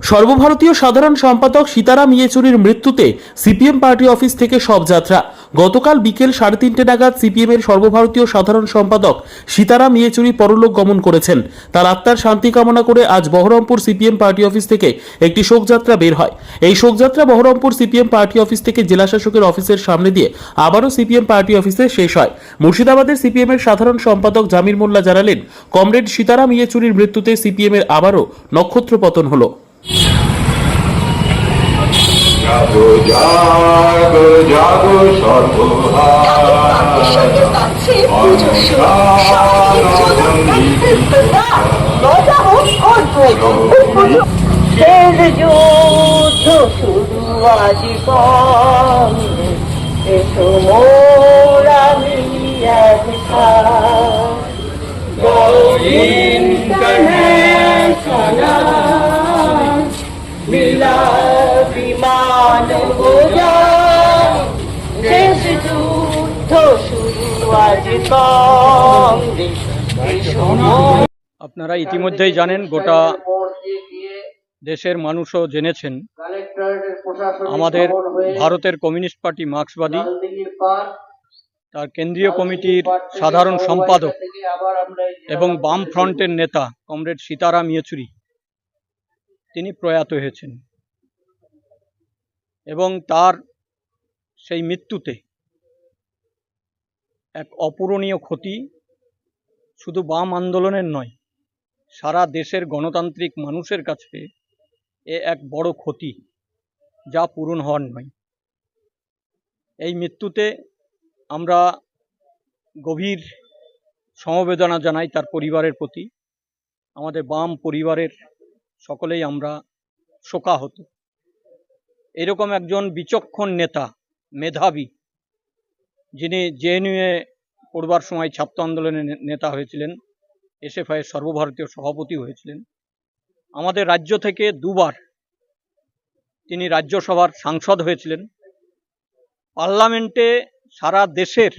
সর্বভারতীয় সাধারণ সম্পাদক সীতারাম ইয়েচুরির মৃত্যুতে সিপিএম পার্টি অফিস থেকে সব যাত্রা। গতকাল বিকেল সাড়ে তিনটে নাগাদ সিপিএম এর সর্বভারতীয় সাধারণ সম্পাদক সীতারাম ইয়েচুরি পরলোক গমন করেছেন। তার আত্মার শান্তি কামনা করে আজ বহরমপুর সিপিএম পার্টি অফিস থেকে একটি শোকযাত্রা বের হয়। এই শোকযাত্রা বহরমপুর সিপিএম পার্টি অফিস থেকে জেলা শাসকের অফিসের সামনে দিয়ে আবারও সিপিএম পার্টি অফিসে শেষ হয়। মুর্শিদাবাদের সিপিএম এর সাধারণ সম্পাদক জামির মোল্লা জানালেন, কমরেড সীতারাম ইয়েচুরির মৃত্যুতে সিপিএম এর আবারও নক্ষত্র পতন হলো। হোক অদ্ভুত। শেষ যুদ্ধ শুরু আজ এসো মোরা মিলিয়া আপনারা ইতিমধ্যেই জানেন গোটা দেশের মানুষও জেনেছেন আমাদের ভারতের কমিউনিস্ট পার্টি মার্ক্সবাদী, তার কেন্দ্রীয় কমিটির সাধারণ সম্পাদক এবং বাম ফ্রন্টের নেতা কমরেড সীতারাম ইয়েচুরি। তিনি প্রয়াত হয়েছেন। এবং তার সেই মৃত্যুতে এক অপূরণীয় ক্ষতি শুধু বাম আন্দোলনের নয়, সারা দেশের গণতান্ত্রিক মানুষের কাছে এ এক বড় ক্ষতি যা পূরণ হওয়ার নয়। এই মৃত্যুতে আমরা গভীর সমবেদনা জানাই তার পরিবারের প্রতি। আমাদের বাম পরিবারের সকলেই আমরা শোকাহত। এরকম একজন বিচক্ষণ নেতা, মেধাবী, যিনি জেএনইউয়ে পড়বার সময় ছাত্র আন্দোলনের নেতা হয়েছিলেন এসএফআই সর্বভারতীয় সভাপতি হয়েছিলেন। আমাদের রাজ্য থেকে দুবার তিনি রাজ্যসভার সাংসদ হয়েছিলেন। পার্লামেন্টে সারা দেশের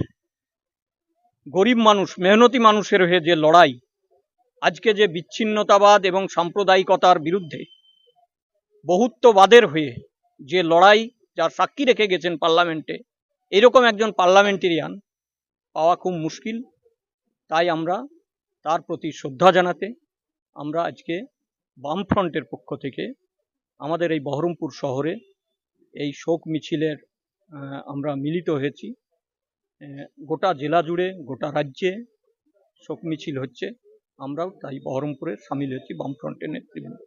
গরিব মানুষ, মেহনতি মানুষের হয়ে যে লড়াই, আজকে যে বিচ্ছিন্নতাবাদ এবং সাম্প্রদায়িকতার বিরুদ্ধে বহুত্ববাদের হয়ে যে লড়াই যার সাক্ষী রেখে গেছেন পার্লামেন্টে, এরকম একজন পার্লামেন্টেরিয়ান পাওয়া খুব মুশকিল। তাই আমরা তার প্রতি শ্রদ্ধা জানাতে আমরা আজকে বামফ্রন্টের পক্ষ থেকে আমাদের এই বহরমপুর শহরে এই শোক মিছিলের আমরা মিলিত হয়েছি। গোটা জেলা জুড়ে, গোটা রাজ্যে শোক মিছিল হচ্ছে। আমরাও তাই বহরমপুরে সামিল হয়েছি বামফ্রন্টের নেতৃবৃন্দ।